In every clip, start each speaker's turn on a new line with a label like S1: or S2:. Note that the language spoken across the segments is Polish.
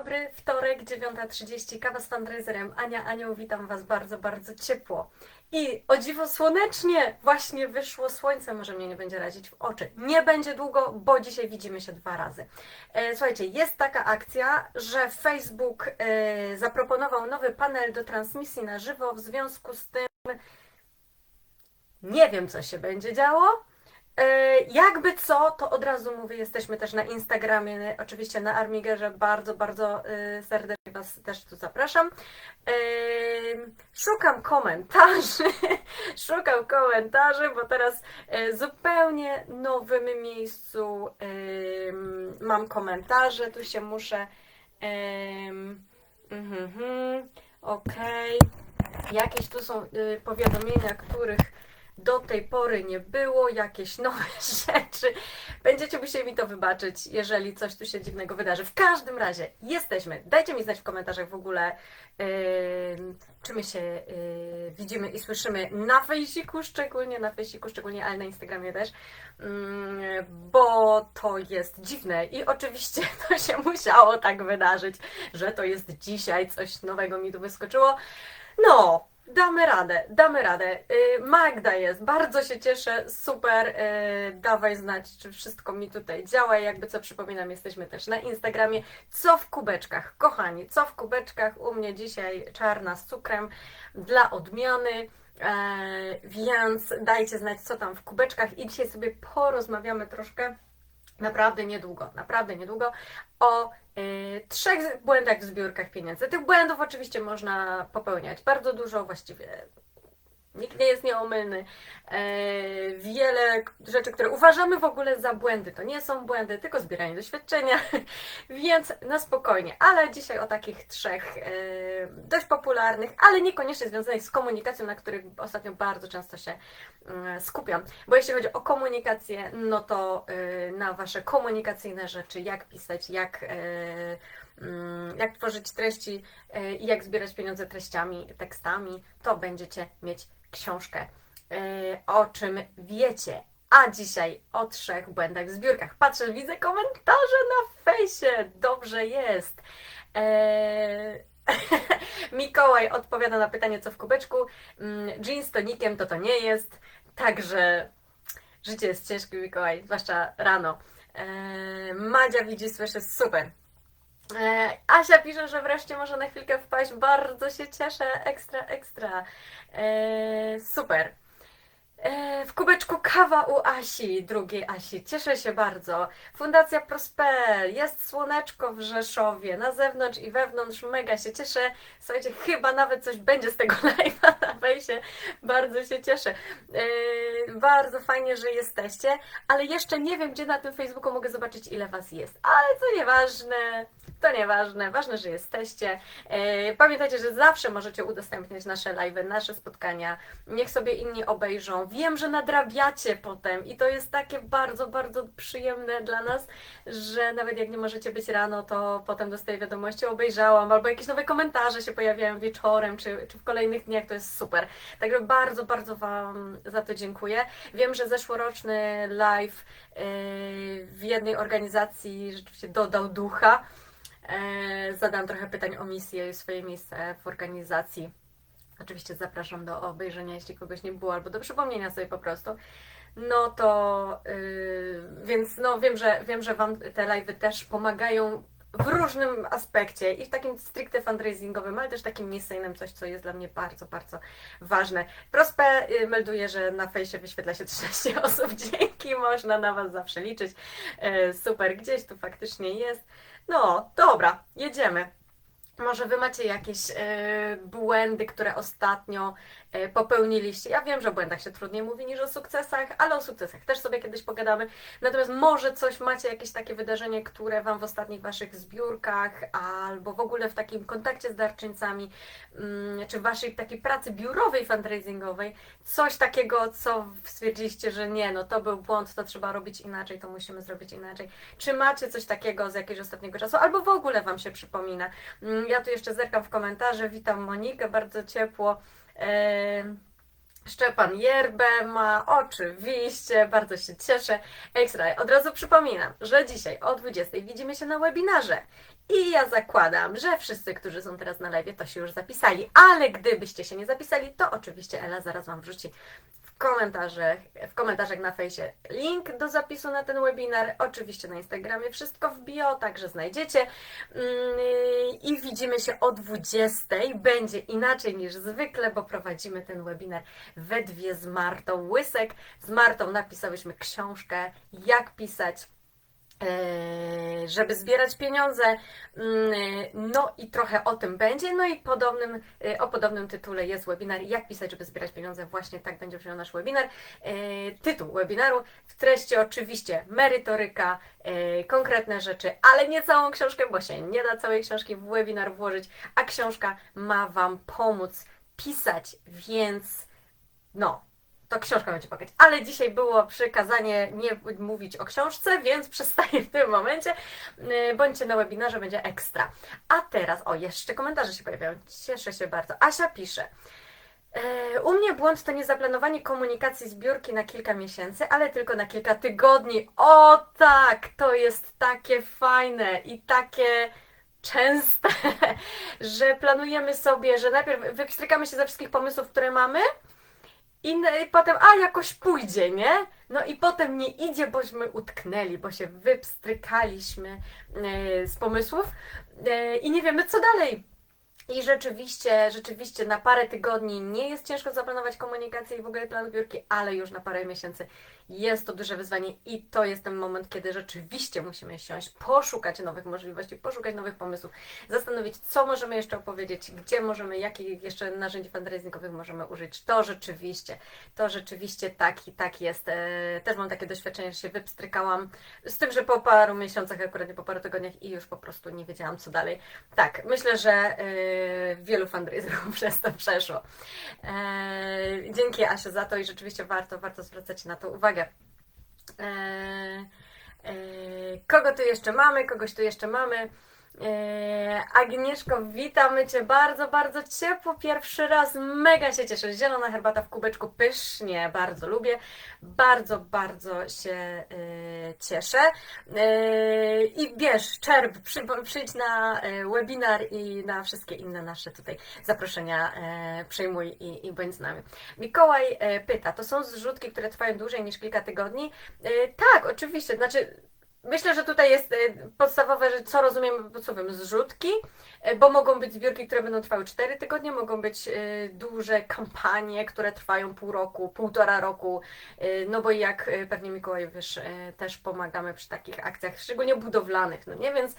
S1: dobry, wtorek, 9.30, kawa z fundraiserem. Ania, Anioł, witam Was bardzo, bardzo ciepło. I o dziwo słonecznie właśnie wyszło słońce, może mnie nie będzie razić w oczy. Nie będzie długo, bo dzisiaj widzimy się dwa razy. E, Słuchajcie, jest taka akcja, że Facebook e, zaproponował nowy panel do transmisji na żywo, w związku z tym nie wiem, co się będzie działo. E, Jakby co, to od razu mówię, jesteśmy też na Instagramie, oczywiście na Armigerze, bardzo, bardzo e, serdecznie Was też tu zapraszam. E, Szukam komentarzy, szukam komentarzy, bo teraz zupełnie nowym miejscu mam komentarze, tu się muszę... mhm, mhm, Okej, jakieś tu są powiadomienia, których do tej pory nie było, jakieś nowe rzeczy. Będziecie musieli mi to wybaczyć, jeżeli coś tu się dziwnego wydarzy. W każdym razie jesteśmy. Dajcie mi znać w komentarzach w ogóle, yy, czy my się yy, widzimy i słyszymy na Fejsiku, szczególnie na Fejsiku, szczególnie, ale na Instagramie też, mm, bo to jest dziwne i oczywiście to się musiało tak wydarzyć, że to jest dzisiaj, coś nowego mi tu wyskoczyło. No, damy radę, damy radę. Y, Magda jest, bardzo się cieszę, super. y, Dawaj znać, czy wszystko mi tutaj działa. Jakby co przypominam, jesteśmy też na Instagramie. Co w kubeczkach, kochani, co w kubeczkach? U mnie dzisiaj czarna z cukrem dla odmiany. E, więc dajcie znać, co tam w kubeczkach, i dzisiaj sobie porozmawiamy troszkę. Naprawdę niedługo, naprawdę niedługo o y, trzech błędach w zbiórkach pieniędzy. Tych błędów oczywiście można popełniać bardzo dużo, właściwie nikt nie jest nieomylny. E, wiele rzeczy, które uważamy w ogóle za błędy, to nie są błędy, tylko zbieranie doświadczenia, więc na spokojnie. Ale dzisiaj o takich trzech e, dość popularnych, ale niekoniecznie związanych z komunikacją, na których ostatnio bardzo często się mm, skupiam. Bo jeśli chodzi o komunikację, no to y, na Wasze komunikacyjne rzeczy, jak pisać, jak, mm, jak tworzyć treści y, i jak zbierać pieniądze treściami, tekstami, to będziecie mieć książkę, y, o czym wiecie. A dzisiaj o trzech błędach w zbiórkach. Patrzę, widzę komentarze na fejsie. Dobrze jest. Eee... Mikołaj odpowiada na pytanie, co w kubeczku. Mm, Jeans z tonikiem to to nie jest. Także życie jest ciężkie, Mikołaj, zwłaszcza rano. Eee, Madzia widzi, słyszy, super. Eee, Asia pisze, że wreszcie może na chwilkę wpaść. Bardzo się cieszę. Ekstra, ekstra. Eee, super. Eee, W kubeczku kawa u Asi, drugiej Asi. Cieszę się bardzo. Fundacja Prosper, jest słoneczko w Rzeszowie, na zewnątrz i wewnątrz. Mega się cieszę. Słuchajcie, chyba nawet coś będzie z tego live'a na wejście. Bardzo się cieszę. Eee, Bardzo fajnie, że jesteście, ale jeszcze nie wiem, gdzie na tym Facebooku mogę zobaczyć, ile Was jest. Ale to nieważne. To nieważne, ważne, że jesteście. E, Pamiętajcie, że zawsze możecie udostępniać nasze live'y, nasze spotkania. Niech sobie inni obejrzą. Wiem, że nadrabiacie potem i to jest takie bardzo, bardzo przyjemne dla nas, że nawet jak nie możecie być rano, to potem dostaję wiadomości, obejrzałam, albo jakieś nowe komentarze się pojawiają wieczorem, czy, czy w kolejnych dniach, to jest super. Także bardzo, bardzo Wam za to dziękuję. Wiem, że zeszłoroczny live e, w jednej organizacji rzeczywiście dodał ducha. E, Zadam trochę pytań o misję i swoje miejsce w organizacji. Oczywiście zapraszam do obejrzenia, jeśli kogoś nie było, albo do przypomnienia sobie po prostu. No to, yy, więc no wiem, że wiem, że Wam te live'y też pomagają w różnym aspekcie i w takim stricte fundraisingowym, ale też takim misyjnym, coś, co jest dla mnie bardzo, bardzo ważne. Prospe y, melduje, że na fejsie wyświetla się 13 osób, dzięki, można na Was zawsze liczyć. E, Super, gdzieś tu faktycznie jest. No, dobra, jedziemy. Może Wy macie jakieś e, błędy, które ostatnio e, popełniliście. Ja wiem, że o błędach się trudniej mówi niż o sukcesach, ale o sukcesach też sobie kiedyś pogadamy. Natomiast może coś macie, jakieś takie wydarzenie, które Wam w ostatnich Waszych zbiórkach albo w ogóle w takim kontakcie z darczyńcami, mm, czy w Waszej takiej pracy biurowej, fundraisingowej, coś takiego, co stwierdziliście, że nie, no to był błąd, to trzeba robić inaczej, to musimy zrobić inaczej. Czy macie coś takiego z jakiegoś ostatniego czasu, albo w ogóle Wam się przypomina? Ja tu jeszcze zerkam w komentarze. Witam Monikę, bardzo ciepło. Em, Szczepan Jerbę ma, oczywiście, bardzo się cieszę. Ekstra. Od razu przypominam, że dzisiaj o 20 widzimy się na webinarze. I ja zakładam, że wszyscy, którzy są teraz na live, to się już zapisali. Ale gdybyście się nie zapisali, to oczywiście Ela zaraz Wam wrzuci komentarzach, w komentarzach na fejsie link do zapisu na ten webinar. Oczywiście na Instagramie wszystko w bio, także znajdziecie. Mm, I widzimy się o 20. Będzie inaczej niż zwykle, bo prowadzimy ten webinar we dwie z Martą Łysek. Z Martą napisałyśmy książkę Jak pisać żeby zbierać pieniądze. Mm, No i trochę o tym będzie. No i podobnym, e, o podobnym tytule jest webinar Jak pisać, żeby zbierać pieniądze. Właśnie tak będzie brzmiał nasz webinar. E, Tytuł webinaru. W treści oczywiście merytoryka, e, konkretne rzeczy, ale nie całą książkę, bo się nie da całej książki w webinar włożyć, a książka ma Wam pomóc pisać, więc no, to książka będzie pokazać. Ale dzisiaj było przykazanie nie mówić o książce, więc przestaję w tym momencie. Yy, Bądźcie na webinarze, będzie ekstra. A teraz, o, jeszcze komentarze się pojawiają. Cieszę się bardzo. Asia pisze. E, U mnie błąd to nie zaplanowanie komunikacji zbiórki na kilka miesięcy, ale tylko na kilka tygodni. O tak, to jest takie fajne i takie częste, że planujemy sobie, że najpierw wypstrykamy się ze wszystkich pomysłów, które mamy i, n- i potem, a jakoś pójdzie, nie? No i potem nie idzie, bośmy utknęli, bo się wypstrykaliśmy e, z pomysłów e, i nie wiemy, co dalej. I rzeczywiście, rzeczywiście na parę tygodni nie jest ciężko zaplanować komunikację i w ogóle plan zbiórki, ale już na parę miesięcy jest to duże wyzwanie i to jest ten moment, kiedy rzeczywiście musimy siąść, poszukać nowych możliwości, poszukać nowych pomysłów, zastanowić, co możemy jeszcze opowiedzieć, gdzie możemy, jakich jeszcze narzędzi fundraisingowych możemy użyć. To rzeczywiście, to rzeczywiście tak i tak jest. E, Też mam takie doświadczenie, że się wypstrykałam z tym, że po paru miesiącach, akurat nie po paru tygodniach i już po prostu nie wiedziałam, co dalej. Tak, myślę, że e, wielu fundraiserów przez to przeszło. E, Dzięki Asiu za to i rzeczywiście warto, warto zwracać na to uwagę. E, e, Kogo tu jeszcze mamy? Kogoś tu jeszcze mamy. E, Agnieszko, witamy Cię bardzo, bardzo ciepło. Pierwszy raz mega się cieszę. Zielona herbata w kubeczku, pysznie, bardzo lubię. Bardzo, bardzo się e, cieszę. E, I bierz, czerp, przy, przyjdź na e, webinar i na wszystkie inne nasze tutaj zaproszenia e, przyjmuj i, i bądź z nami. Mikołaj e, pyta, to są zrzutki, które trwają dłużej niż kilka tygodni? Tak, oczywiście, znaczy Myślę, że tutaj jest e, podstawowe, że co rozumiemy pod słowem zrzutki, e, bo mogą być zbiórki, które będą trwały 4 tygodnie, mogą być e, duże kampanie, które trwają pół roku, półtora roku, no bo jak pewnie Mikołaj wiesz, też pomagamy przy takich akcjach, szczególnie budowlanych, no nie? Więc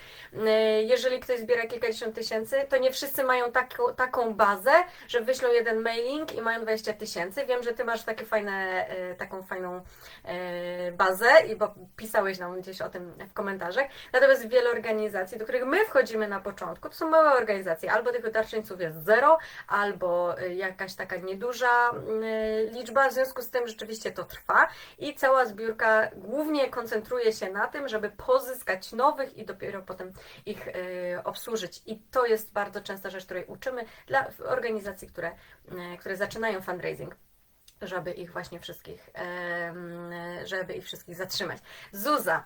S1: jeżeli ktoś zbiera kilkadziesiąt tysięcy, to nie wszyscy mają taką, taką bazę, że wyślą jeden mailing i mają 20 tysięcy. Wiem, że Ty masz takie fajne, taką fajną bazę, i bo pisałeś nam gdzieś o tym w komentarzach. Natomiast wiele organizacji, do których my wchodzimy na początku, to są małe organizacje. Albo tych darczyńców jest zero, albo e, jakaś taka nieduża e, liczba. W związku z tym rzeczywiście to trwa i cała zbiórka głównie koncentruje się na tym, żeby pozyskać nowych i dopiero potem ich e, obsłużyć. I to jest bardzo częsta rzecz, której uczymy dla organizacji, które, które zaczynają fundraising żeby ich właśnie wszystkich, żeby ich wszystkich zatrzymać. Zuza,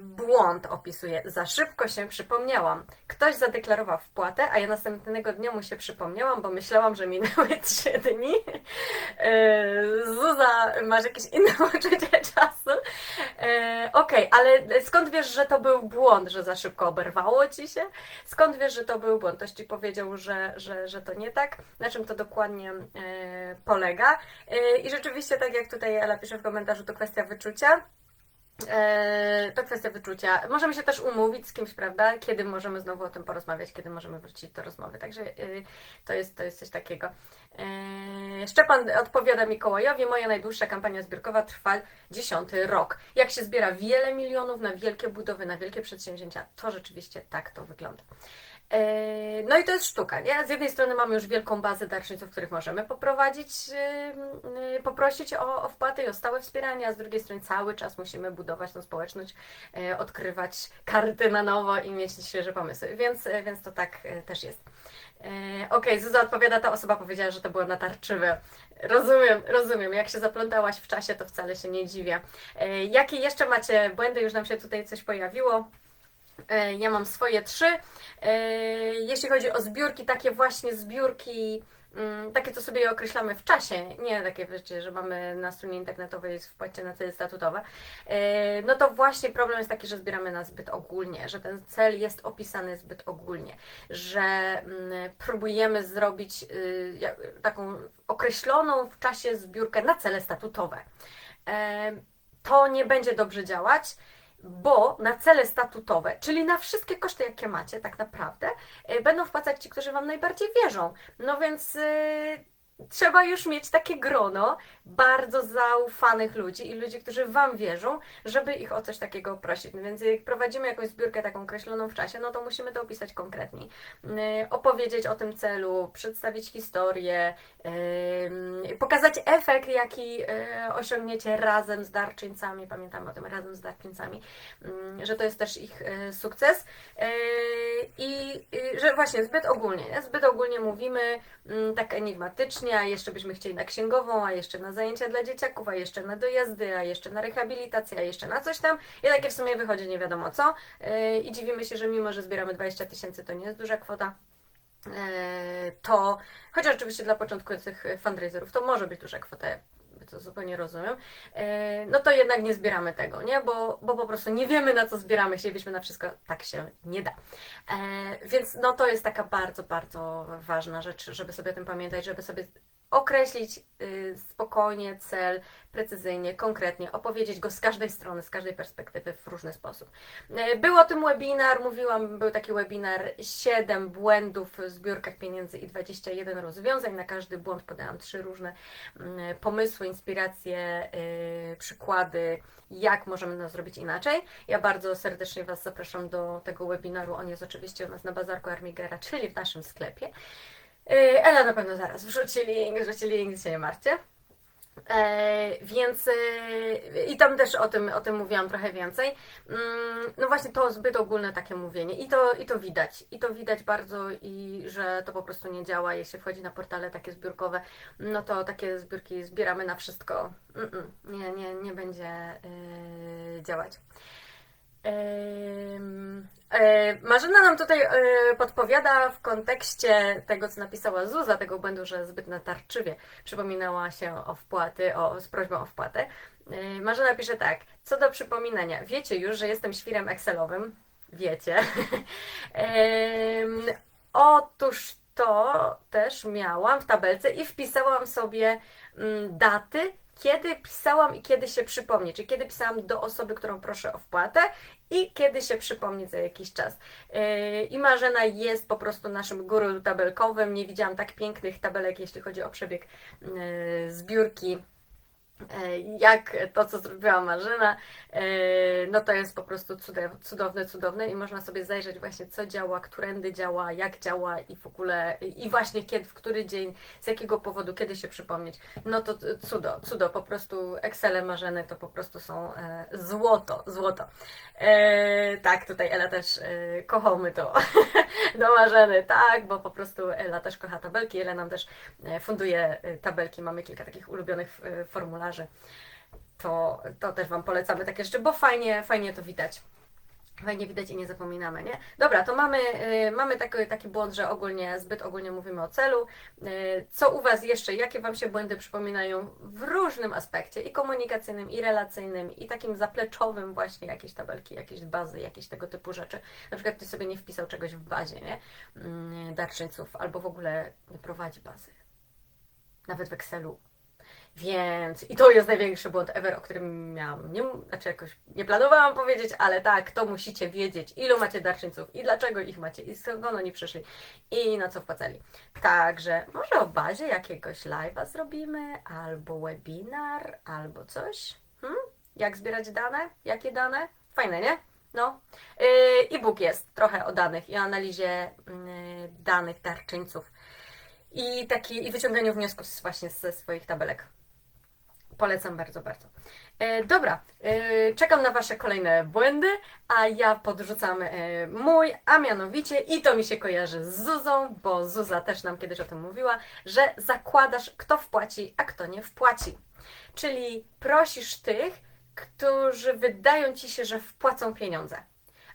S1: błąd opisuje. Za szybko się przypomniałam. Ktoś zadeklarował wpłatę, a ja następnego dnia mu się przypomniałam, bo myślałam, że minęły trzy dni. E, Zuza, masz jakieś inne poczucie czasu? E, Okej, ale skąd wiesz, że to był błąd, że za szybko oberwało ci się? Skąd wiesz, że to był błąd? Ktoś ci powiedział, że, że, że to nie tak? Na czym to dokładnie polega? I rzeczywiście, tak jak tutaj Ela pisze w komentarzu, to kwestia wyczucia. E, To kwestia wyczucia. Możemy się też umówić z kimś, prawda? Kiedy możemy znowu o tym porozmawiać, kiedy możemy wrócić do rozmowy. Także y, to jest, to jest coś takiego. E, Szczepan odpowiada Mikołajowi, moja najdłuższa kampania zbiórkowa trwa dziesiąty rok. Jak się zbiera wiele milionów na wielkie budowy, na wielkie przedsięwzięcia, to rzeczywiście tak to wygląda. E, No i to jest sztuka, nie? Z jednej strony mamy już wielką bazę darczyńców, których możemy poprowadzić, yy, yy, poprosić o, o wpłaty i o stałe wspieranie, a z drugiej strony cały czas musimy budować tą społeczność, yy, odkrywać karty na nowo i mieć świeże pomysły, więc, yy, więc to tak yy, też jest. Yy, Okej, Zuza odpowiada, ta osoba powiedziała, że to było natarczywe. Rozumiem, rozumiem. Jak się zaplątałaś w czasie, to wcale się nie dziwię. Yy, Jakie jeszcze macie błędy? Już nam się tutaj coś pojawiło. E, Ja mam swoje trzy. E, Jeśli chodzi o zbiórki, takie właśnie zbiórki, mm, takie co sobie określamy w czasie, nie takie wiecie, że mamy na stronie internetowej wpłacie na cele statutowe, e, no to właśnie problem jest taki, że zbieramy na zbyt ogólnie, że ten cel jest opisany zbyt ogólnie, że mm, próbujemy zrobić y, taką określoną w czasie zbiórkę na cele statutowe. To nie będzie dobrze działać bo na cele statutowe, czyli na wszystkie koszty, jakie macie, tak naprawdę, y, będą wpłacać ci, którzy Wam najbardziej wierzą. No więc y, trzeba już mieć takie grono bardzo zaufanych ludzi i ludzi, którzy Wam wierzą, żeby ich o coś takiego prosić. No więc jak prowadzimy jakąś zbiórkę taką określoną w czasie, no to musimy to opisać konkretnie. Y, Opowiedzieć o tym celu, przedstawić historię, y, pokazać efekt, jaki y, osiągniecie razem z darczyńcami. Pamiętamy o tym razem z darczyńcami, że to jest też ich sukces. I że właśnie zbyt ogólnie, nie? zbyt ogólnie mówimy tak enigmatycznie, a jeszcze byśmy chcieli na księgową, a jeszcze na zajęcia dla dzieciaków, a jeszcze na dojazdy, a jeszcze na rehabilitację, a jeszcze na coś tam. I takie w sumie wychodzi nie wiadomo co. Y, I dziwimy się, że mimo, że zbieramy 20 tysięcy, to nie jest duża kwota. E, To, chociaż oczywiście dla początkujących fundraiserów to może być duża kwota, to zupełnie rozumiem, e, no to jednak nie zbieramy tego, nie? Bo, bo po prostu nie wiemy na co zbieramy, chcielibyśmy na wszystko, tak się nie da. Więc no to jest taka bardzo, bardzo ważna rzecz, żeby sobie o tym pamiętać, żeby sobie określić y, spokojnie cel, precyzyjnie, konkretnie, opowiedzieć go z każdej strony, z każdej perspektywy w różny sposób. E, Był o tym webinar, mówiłam, był taki webinar 7 błędów w zbiórkach pieniędzy i 21 rozwiązań. Na każdy błąd podałam trzy różne mm, pomysły, inspiracje, y, przykłady, jak możemy to zrobić inaczej. Ja bardzo serdecznie Was zapraszam do tego webinaru. On jest oczywiście u nas na bazarku Armigera, czyli w naszym sklepie. Y, Ela na pewno zaraz wrzuci link, wrzuci link, się nie martwcie. E, więc e, i tam też o tym, o tym mówiłam trochę więcej. Mm, no właśnie to zbyt ogólne takie mówienie i to, i to widać. I to widać bardzo i że to po prostu nie działa. Jeśli wchodzi na portale takie zbiórkowe, no to takie zbiórki zbieramy na wszystko. Nie, nie, nie będzie działać. E, Marzena nam tutaj e, podpowiada w kontekście tego, co napisała Zuza, tego błędu, że zbyt natarczywie przypominała się o wpłaty, o, z prośbą o wpłatę. E, Marzena pisze tak, co do przypominania, wiecie już, że jestem świrem Excelowym? Wiecie. Otóż to też miałam w tabelce i wpisałam sobie mm, daty, kiedy pisałam i kiedy się przypomni, czyli kiedy pisałam do osoby, którą proszę o wpłatę i kiedy się przypomni za jakiś czas. Yy, I Marzena jest po prostu naszym guru tabelkowym. Nie widziałam tak pięknych tabelek, jeśli chodzi o przebieg yy, zbiórki. Yy, Jak to, co zrobiła Marzena, yy, no to jest po prostu cudowne, cudowne i można sobie zajrzeć właśnie, co działa, którędy działa, jak działa i w ogóle, i właśnie kiedy, w który dzień, z jakiego powodu, kiedy się przypomnieć. No to cudo, cudo, po prostu Excele Marzeny to po prostu są e, złoto, złoto. E, tak, tutaj Ela też e, kochamy to do Marzeny, tak, bo po prostu Ela też kocha tabelki, Ela nam też e, funduje e, tabelki, mamy kilka takich ulubionych e, formularzy. To, to też Wam polecamy takie rzeczy, bo fajnie, fajnie to widać. Fajnie widać i nie zapominamy, nie? Dobra, to mamy, y, mamy taki, taki błąd, że ogólnie, zbyt ogólnie mówimy o celu. Y, co u Was jeszcze, jakie Wam się błędy przypominają w różnym aspekcie, i komunikacyjnym, i relacyjnym, i takim zapleczowym właśnie, jakieś tabelki, jakieś bazy, jakieś tego typu rzeczy. Na przykład Ty sobie nie wpisał czegoś w bazie, nie? Mm, Darczyńców, albo w ogóle nie prowadzi bazy. Nawet w Excelu. Więc i to jest największy błąd ever, o którym miałam, nie, znaczy jakoś nie planowałam powiedzieć, ale tak, to musicie wiedzieć, ilu macie darczyńców i dlaczego ich macie i skąd oni przyszli i na co wpłacali. Także może o bazie jakiegoś live'a zrobimy, albo webinar, albo coś. Hmm? Jak zbierać dane? Jakie dane? Fajne, nie? No. Yy, E-book jest trochę o danych i o analizie yy, danych darczyńców i, taki, i wyciąganiu wniosków właśnie ze swoich tabelek. Polecam bardzo, bardzo. E, dobra, e, czekam na Wasze kolejne błędy, a ja podrzucam e, mój, a mianowicie, i to mi się kojarzy z Zuzą, bo Zuza też nam kiedyś o tym mówiła, że zakładasz, kto wpłaci, a kto nie wpłaci. Czyli prosisz tych, którzy wydają Ci się, że wpłacą pieniądze.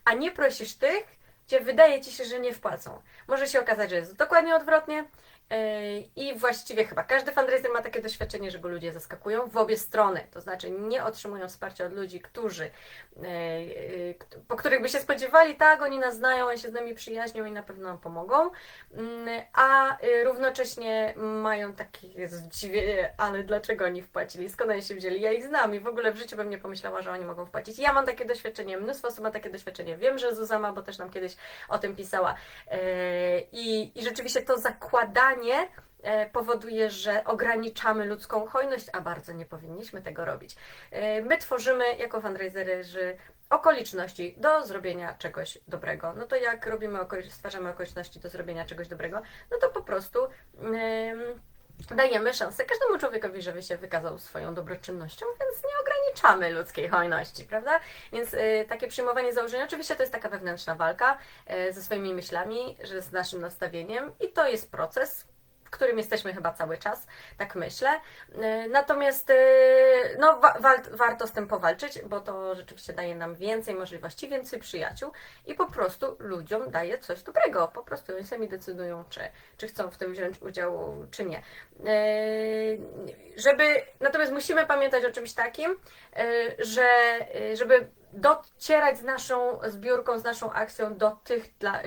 S1: a nie prosisz tych, gdzie wydaje ci się, że nie wpłacą. Może się okazać, że jest dokładnie odwrotnie. Yy, I właściwie chyba każdy fundraiser ma takie doświadczenie, że go ludzie zaskakują w obie strony. To znaczy nie otrzymują wsparcia od ludzi, którzy, yy, yy, po których by się spodziewali, tak, oni nas znają, oni się z nami przyjaźnią i na pewno nam pomogą, Mm, a y, równocześnie mają takie zdziwienie, ale dlaczego oni wpłacili, skąd oni się wzięli, ja ich znam i w ogóle w życiu bym nie pomyślała, że oni mogą wpłacić. Ja mam takie doświadczenie, mnóstwo osób ma takie doświadczenie, wiem, że Zuza ma, bo też nam kiedyś o tym pisała. I, i rzeczywiście to zakładanie e, powoduje, że ograniczamy ludzką hojność, a bardzo nie powinniśmy tego robić. E, My tworzymy jako fundraiserzy okoliczności do zrobienia czegoś dobrego. No to jak robimy, stwarzamy okoliczności do zrobienia czegoś dobrego, no to po prostu em, dajemy szansę każdemu człowiekowi, żeby się wykazał swoją dobroczynnością, więc nie ograniczamy ludzkiej hojności, prawda? Więc y, takie przyjmowanie założenia, oczywiście to jest taka wewnętrzna walka y, ze swoimi myślami, że z naszym nastawieniem i to jest proces, którym jesteśmy chyba cały czas, tak myślę. Y, Natomiast y, no, wa- warto z tym powalczyć, bo to rzeczywiście daje nam więcej możliwości, więcej przyjaciół i po prostu ludziom daje coś dobrego. Po prostu oni sami decydują, czy, czy chcą w tym wziąć udział, czy nie. Yy, Żeby, natomiast musimy pamiętać o czymś takim, że żeby docierać z naszą zbiórką, z naszą akcją do tych, dla,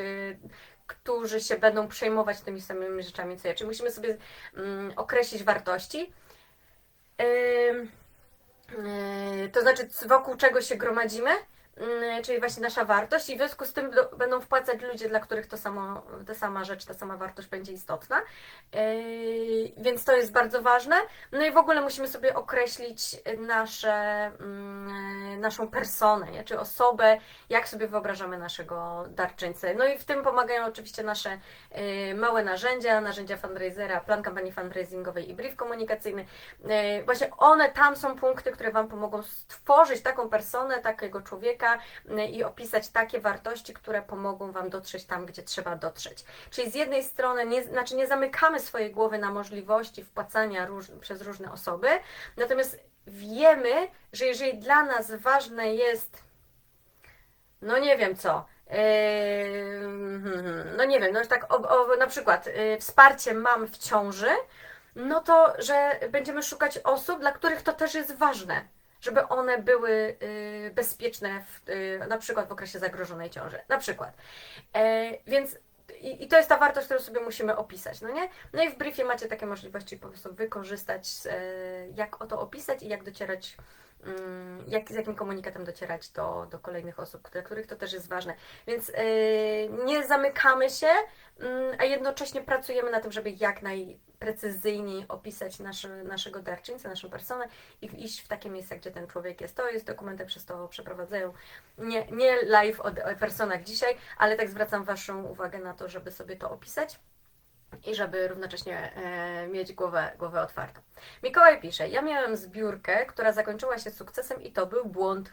S1: którzy się będą przejmować tymi samymi rzeczami co ja. Czyli musimy sobie mm, określić wartości. Yy, yy, To znaczy, wokół czego się gromadzimy, czyli właśnie nasza wartość, i w związku z tym będą wpłacać ludzie, dla których to samo, ta sama rzecz, ta sama wartość będzie istotna. Yy, Więc to jest bardzo ważne. No i w ogóle musimy sobie określić nasze, mm, naszą personę, czy osobę, jak sobie wyobrażamy naszego darczyńcę. No i w tym pomagają oczywiście nasze yy, małe narzędzia, narzędzia fundraisera, plan kampanii fundraisingowej i brief komunikacyjny. Yy, Właśnie one tam są punkty, które Wam pomogą stworzyć taką personę, takiego człowieka yy, i opisać takie wartości, które pomogą Wam dotrzeć tam, gdzie trzeba dotrzeć. Czyli z jednej strony, nie, znaczy nie zamykamy swojej głowy na możliwości wpłacania róż, przez różne osoby, natomiast wiemy, że jeżeli dla nas ważne jest, no nie wiem co, yy, no nie wiem, no tak o, o, na przykład yy, wsparcie mam w ciąży, no to, że będziemy szukać osób, dla których to też jest ważne, żeby one były y, bezpieczne, w, y, na przykład w okresie zagrożonej ciąży, na przykład. E, więc i, to jest ta wartość, którą sobie musimy opisać, no nie? No i w briefie macie takie możliwości po prostu wykorzystać, e, jak o to opisać i jak docierać, mm, jak, z jakim komunikatem docierać do, do kolejnych osób, które, których to też jest ważne. Więc e, nie zamykamy się, mm, a jednocześnie pracujemy na tym, żeby jak najprecyzyjniej opisać nasze, naszego darczyńcę, naszą personę i iść w takie miejsca, gdzie ten człowiek jest. To jest dokumenty, przez to przeprowadzają. Nie, nie live o, o personach dzisiaj, ale tak zwracam Waszą uwagę na to, żeby sobie to opisać i żeby równocześnie e, mieć głowę, głowę otwartą. Mikołaj pisze, ja miałem zbiórkę, która zakończyła się sukcesem i to był błąd,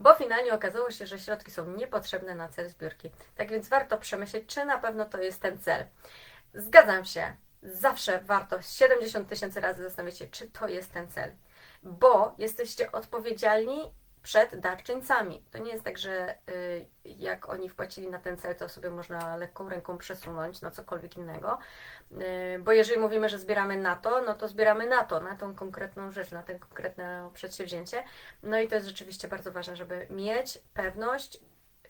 S1: bo finalnie okazało się, że środki są niepotrzebne na cel zbiórki. Tak więc warto przemyśleć, czy na pewno to jest ten cel. Zgadzam się, zawsze warto 70 tysięcy razy zastanowić się, czy to jest ten cel, bo jesteście odpowiedzialni przed darczyńcami. To nie jest tak, że y, jak oni wpłacili na ten cel, to sobie można lekką ręką przesunąć na cokolwiek innego. Y, Bo jeżeli mówimy, że zbieramy na to, no to zbieramy na to, na tą konkretną rzecz, na to konkretne przedsięwzięcie. No i to jest rzeczywiście bardzo ważne, żeby mieć pewność,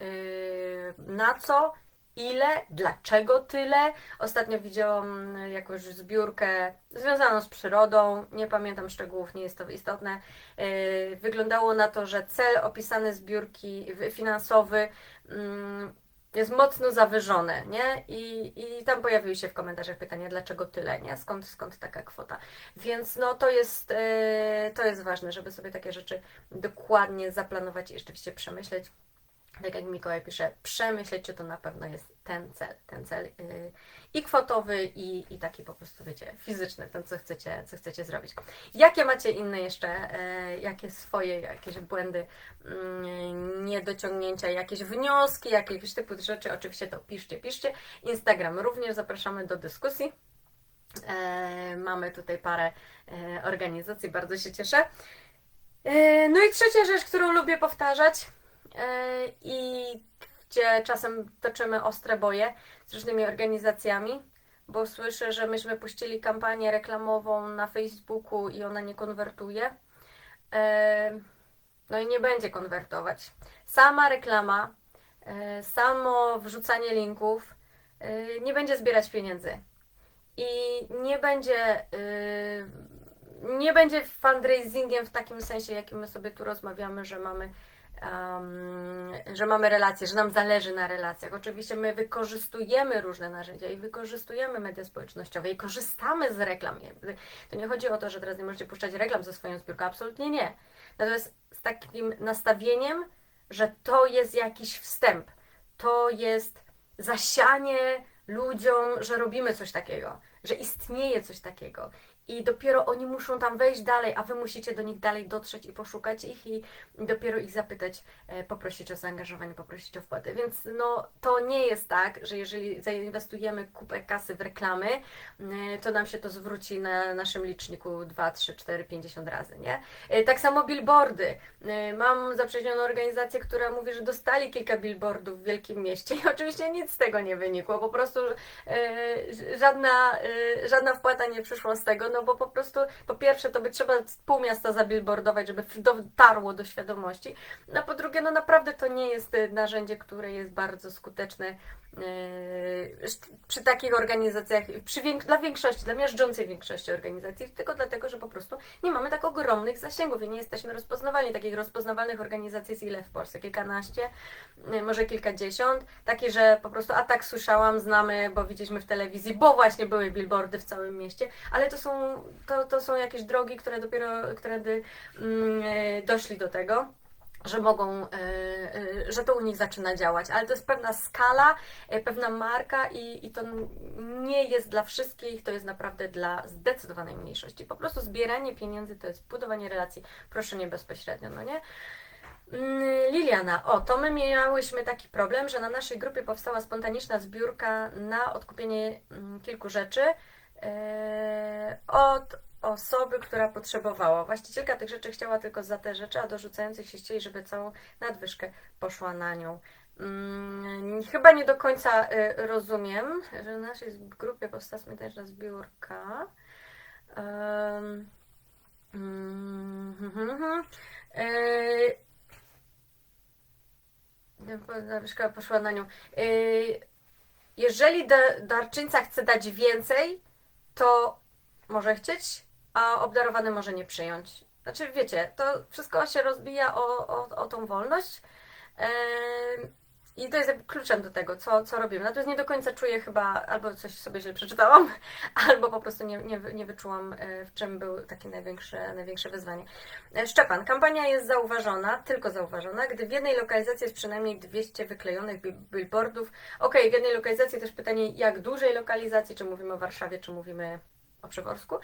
S1: y, na co, ile, dlaczego tyle. Ostatnio widziałam jakąś zbiórkę związaną z przyrodą, nie pamiętam szczegółów, nie jest to istotne. Yy, Wyglądało na to, że cel opisany zbiórki finansowy mm, jest mocno zawyżony, nie? I, I tam pojawiły się w komentarzach pytania, dlaczego tyle, nie? Skąd, skąd taka kwota? Więc no to jest, yy, to jest ważne, żeby sobie takie rzeczy dokładnie zaplanować i rzeczywiście przemyśleć. Tak jak Mikołaj pisze, przemyśleć, czy to na pewno jest ten cel, ten cel yy, i kwotowy, i, i taki po prostu, wiecie, fizyczny, ten, co chcecie, co chcecie zrobić. Jakie macie inne jeszcze, e, jakie swoje, jakieś błędy, mm, niedociągnięcia, jakieś wnioski, jakiegoś typu rzeczy, oczywiście to piszcie, piszcie. Instagram również zapraszamy do dyskusji. E, mamy tutaj parę e, organizacji, bardzo się cieszę. E, no i trzecia rzecz, którą lubię powtarzać, i gdzie czasem toczymy ostre boje z różnymi organizacjami, bo słyszę, że myśmy puścili kampanię reklamową na Facebooku i ona nie konwertuje. E, No i nie będzie konwertować. Sama reklama, e, samo wrzucanie linków e, nie będzie zbierać pieniędzy. I nie będzie, nie będzie fundraisingiem w takim sensie, jakim my sobie tu rozmawiamy, że mamy, em, że mamy relacje, że nam zależy na relacjach. Oczywiście my wykorzystujemy różne narzędzia i wykorzystujemy media społecznościowe i korzystamy z reklam. To nie chodzi o to, że teraz nie możecie puszczać reklam ze swoją zbiórką, absolutnie nie. Natomiast z takim nastawieniem, że to jest jakiś wstęp, to jest zasianie ludziom, że robimy coś takiego, że istnieje coś takiego. I dopiero oni muszą tam wejść dalej, a wy musicie do nich dalej dotrzeć i poszukać ich i dopiero ich zapytać, e, poprosić o zaangażowanie, poprosić o wpłatę. Więc no, to nie jest tak, że jeżeli zainwestujemy kupę kasy w reklamy, e, to nam się to zwróci na naszym liczniku 2, 3, 4, 50 razy, nie? E, Tak samo billboardy. Mam zaprzyjaźnioną organizację, która mówi, że dostali kilka billboardów w wielkim mieście i oczywiście nic z tego nie wynikło. Po prostu żadna, żadna wpłata nie przyszła z tego, no bo po prostu po pierwsze to by trzeba pół miasta zabillboardować, żeby dotarło do świadomości, no a po drugie, no naprawdę to nie jest e, narzędzie, które jest bardzo skuteczne przy takich organizacjach, przy dla większości, dla miażdżącej większości organizacji, tylko dlatego, że po prostu nie mamy tak ogromnych zasięgów i nie jesteśmy rozpoznawalni. Takich rozpoznawalnych organizacji jest ile w Polsce? Kilkanaście, y, może kilkadziesiąt. Takie, że po prostu, a tak słyszałam, znamy, bo widzieliśmy w telewizji, bo właśnie były billboardy w całym mieście, ale to są, to, to są jakieś drogi, które dopiero, którędy mm, y, doszli do tego że mogą, y, y, że to u nich zaczyna działać, ale to jest pewna skala, y, pewna marka i, i to nie jest dla wszystkich, to jest naprawdę dla zdecydowanej mniejszości. Po prostu zbieranie pieniędzy to jest budowanie relacji, proszę nie bezpośrednio, no nie? Mm, Liliana, o, to my miałyśmy taki problem, że na naszej grupie powstała spontaniczna zbiórka na odkupienie mm, kilku rzeczy e, od osoby, która potrzebowała. Właścicielka tych rzeczy chciała tylko za te rzeczy, a dorzucających się chcieli, żeby całą nadwyżkę poszła na nią. Mm, chyba nie do końca y, rozumiem, że w naszej grupie powstała spontaniczna zbiórka. Um, Nadwyżka poszła na nią. Y, Jeżeli da- darczyńca chce dać więcej, to może chcieć, a obdarowany może nie przyjąć. Znaczy, wiecie, to wszystko się rozbija o, o, o tą wolność. I to jest kluczem do tego, co, co robimy. Natomiast nie do końca czuję chyba, albo coś sobie źle przeczytałam, albo po prostu nie, nie, nie wyczułam, e, w czym był takie największe, największe wyzwanie. E, Szczepan, kampania jest zauważona, tylko zauważona, gdy w jednej lokalizacji jest przynajmniej 200 wyklejonych bi- billboardów. Okej, w jednej lokalizacji też pytanie, jak dużej lokalizacji, czy mówimy o Warszawie, czy mówimy o Przeworsku.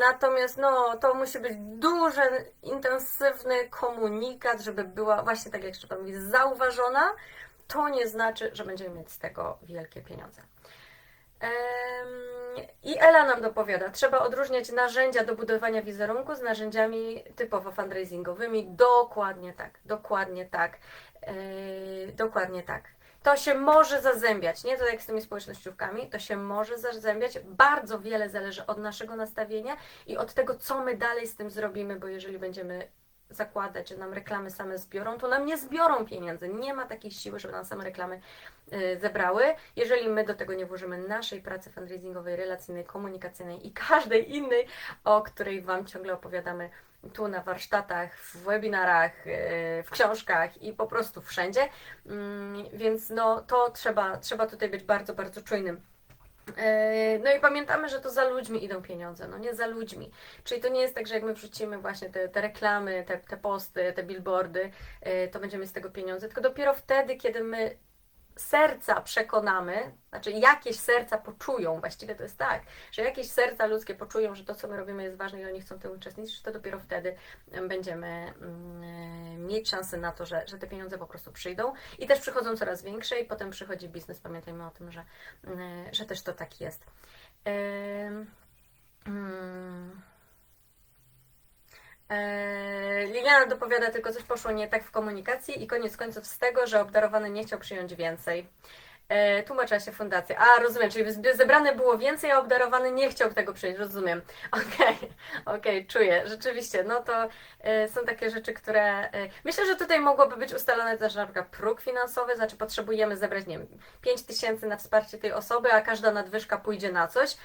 S1: Natomiast no, to musi być duży, intensywny komunikat, żeby była właśnie tak jak Szczepan mówi, zauważona. To nie znaczy, że będziemy mieć z tego wielkie pieniądze. I Ela nam dopowiada, trzeba odróżniać narzędzia do budowania wizerunku z narzędziami typowo fundraisingowymi. Dokładnie tak, dokładnie tak, Yy, dokładnie tak. To się może zazębiać, nie? To jak z tymi społecznościówkami, to się może zazębiać. Bardzo wiele zależy od naszego nastawienia i od tego, co my dalej z tym zrobimy, bo jeżeli będziemy zakładać, że nam reklamy same zbiorą, to nam nie zbiorą pieniędzy. Nie ma takiej siły, żeby nam same reklamy y, zebrały. Jeżeli my do tego nie włożymy naszej pracy fundraisingowej, relacyjnej, komunikacyjnej i każdej innej, o której Wam ciągle opowiadamy tu na warsztatach, w webinarach, y, w książkach i po prostu wszędzie. Mm, Więc no, to trzeba, trzeba tutaj być bardzo, bardzo czujnym. Yy, No i pamiętamy, że to za ludźmi idą pieniądze, no nie za ludźmi. Czyli to nie jest tak, że jak my wrzucimy właśnie te, te reklamy, te, te posty, te billboardy, yy, to będziemy z tego pieniądze, tylko dopiero wtedy, kiedy my serca przekonamy, znaczy jakieś serca poczują, właściwie to jest tak, że jakieś serca ludzkie poczują, że to, co my robimy jest ważne i oni chcą w tym uczestniczyć, to dopiero wtedy em, będziemy mm, mieć szansę na to, że, że te pieniądze po prostu przyjdą i też przychodzą coraz większe i potem przychodzi biznes, pamiętajmy o tym, że, mm, że też to tak jest. Mm, Eee, Liliana dopowiada tylko coś poszło nie tak w komunikacji i koniec końców z tego, że obdarowany nie chciał przyjąć więcej. E, tłumaczyła się fundacja. A, rozumiem, czyli zebrane było więcej, a obdarowany nie chciał tego przyjąć, rozumiem. Okej, okej, czuję, rzeczywiście, no to e, są takie rzeczy, które... E, myślę, że tutaj mogłoby być ustalone też na przykład próg finansowy, znaczy potrzebujemy zebrać, nie wiem, 5 tysięcy na wsparcie tej osoby, a każda nadwyżka pójdzie na coś.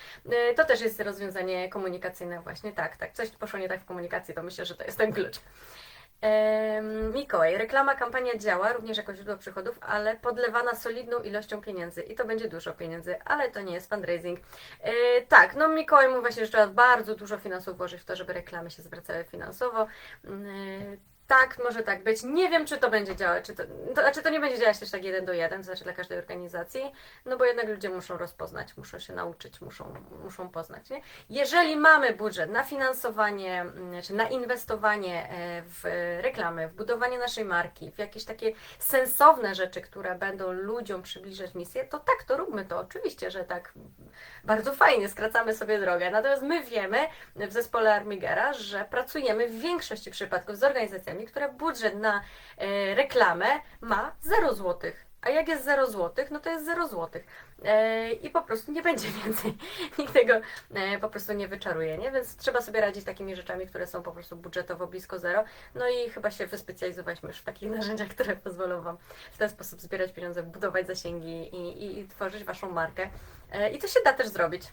S1: To też jest rozwiązanie komunikacyjne właśnie, tak, tak, coś poszło nie tak w komunikacji, to myślę, że to jest ten klucz. Mikołaj, reklama, kampania działa również jako źródło przychodów, ale podlewana solidną ilością pieniędzy i to będzie dużo pieniędzy, ale to nie jest fundraising. E, tak, no Mikołaj mówi właśnie, że trzeba bardzo dużo finansów włożyć w to, żeby reklamy się zwracały finansowo. Mm, e, tak, może tak być. Nie wiem, czy to będzie działać, czy to, to znaczy to nie będzie działać też tak jeden do jeden, to znaczy dla każdej organizacji, no bo jednak ludzie muszą rozpoznać, muszą się nauczyć, muszą, muszą poznać, nie? Jeżeli mamy budżet na finansowanie, mm, czy na inwestowanie e, w reklamy, w budowanie naszej marki, w jakieś takie sensowne rzeczy, które będą ludziom przybliżać misję, to tak, to róbmy to. Oczywiście, że tak bardzo fajnie, skracamy sobie drogę. Natomiast my wiemy w zespole Armigera, że pracujemy w większości przypadków z organizacjami, które budżet na e, reklamę ma 0 złotych. A jak jest 0 złotych, no to jest 0 złotych. E, I po prostu nie będzie więcej. Nikt tego e, po prostu nie wyczaruje, nie? Więc trzeba sobie radzić takimi rzeczami, które są po prostu budżetowo blisko zero. No i chyba się wyspecjalizowaliśmy już w takich narzędziach, które pozwolą Wam w ten sposób zbierać pieniądze, budować zasięgi i, i, i tworzyć Waszą markę. I to się da też zrobić.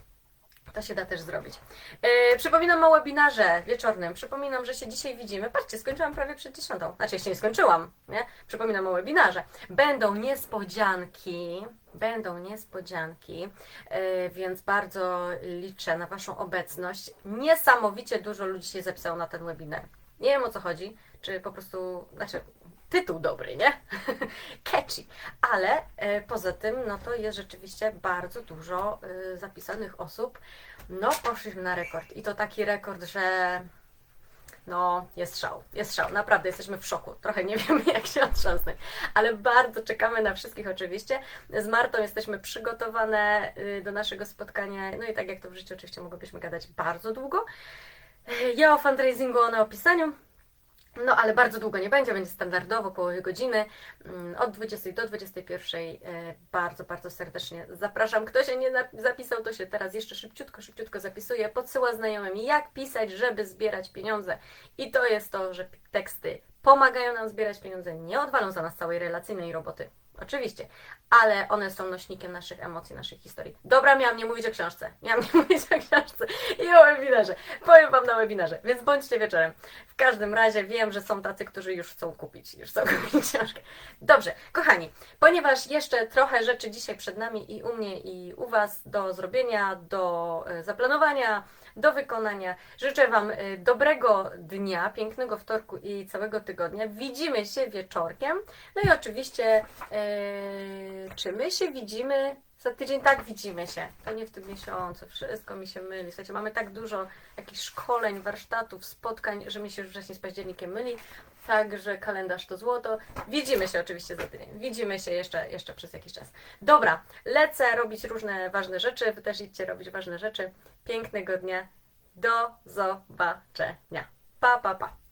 S1: To się da też zrobić. E, przypominam o webinarze wieczornym. Przypominam, że się dzisiaj widzimy. Patrzcie, skończyłam prawie przed dziesiątą. Znaczy, jeszcze nie skończyłam, nie? Przypominam o webinarze. Będą niespodzianki. Będą niespodzianki, e, więc bardzo liczę na Waszą obecność. Niesamowicie dużo ludzi się zapisało na ten webinar. Nie wiem o co chodzi, czy po prostu, znaczy tytuł dobry, nie? Ale e, poza tym, no to jest rzeczywiście bardzo dużo e, zapisanych osób. No, poszliśmy na rekord. I to taki rekord, że no, jest szał, jest szał. Naprawdę jesteśmy w szoku. Trochę nie wiemy, jak się otrząsnąć. Ale bardzo czekamy na wszystkich oczywiście. Z Martą jesteśmy przygotowane y, do naszego spotkania. No i tak jak to w życiu oczywiście mogłybyśmy gadać bardzo długo. Ja o fundraisingu, ona o pisaniu. No, ale bardzo długo nie będzie, będzie standardowo około godziny, mm, od 20 do 21. E, Bardzo, bardzo serdecznie zapraszam. Kto się nie zapisał, to się teraz jeszcze szybciutko, szybciutko zapisuje, podsyła znajomym, jak pisać, żeby zbierać pieniądze. I to jest to, że teksty pomagają nam zbierać pieniądze, nie odwalą za nas całej relacyjnej roboty. Oczywiście, ale one są nośnikiem naszych emocji, naszych historii. Dobra, miałam nie mówić o książce. Miałam nie mówić o książce i o webinarze. Powiem Wam na webinarze, więc bądźcie wieczorem. W każdym razie wiem, że są tacy, którzy już chcą kupić, już chcą kupić książkę. Dobrze, kochani, ponieważ jeszcze trochę rzeczy dzisiaj przed nami i u mnie i u Was do zrobienia, do e, zaplanowania, do wykonania. Życzę Wam e, dobrego dnia, pięknego wtorku i całego tygodnia. Widzimy się wieczorkiem. No i oczywiście, e, czy my się widzimy za tydzień? Tak, widzimy się. To nie w tym miesiącu. Wszystko mi się myli. Słuchajcie, mamy tak dużo jakichś szkoleń, warsztatów, spotkań, że mi się już wcześniej z październikiem myli. Także kalendarz to złoto. Widzimy się oczywiście za tydzień. Widzimy się jeszcze, jeszcze przez jakiś czas. Dobra, lecę robić różne ważne rzeczy. Wy też idźcie robić ważne rzeczy. Pięknego dnia. Do zobaczenia. Pa, pa, pa.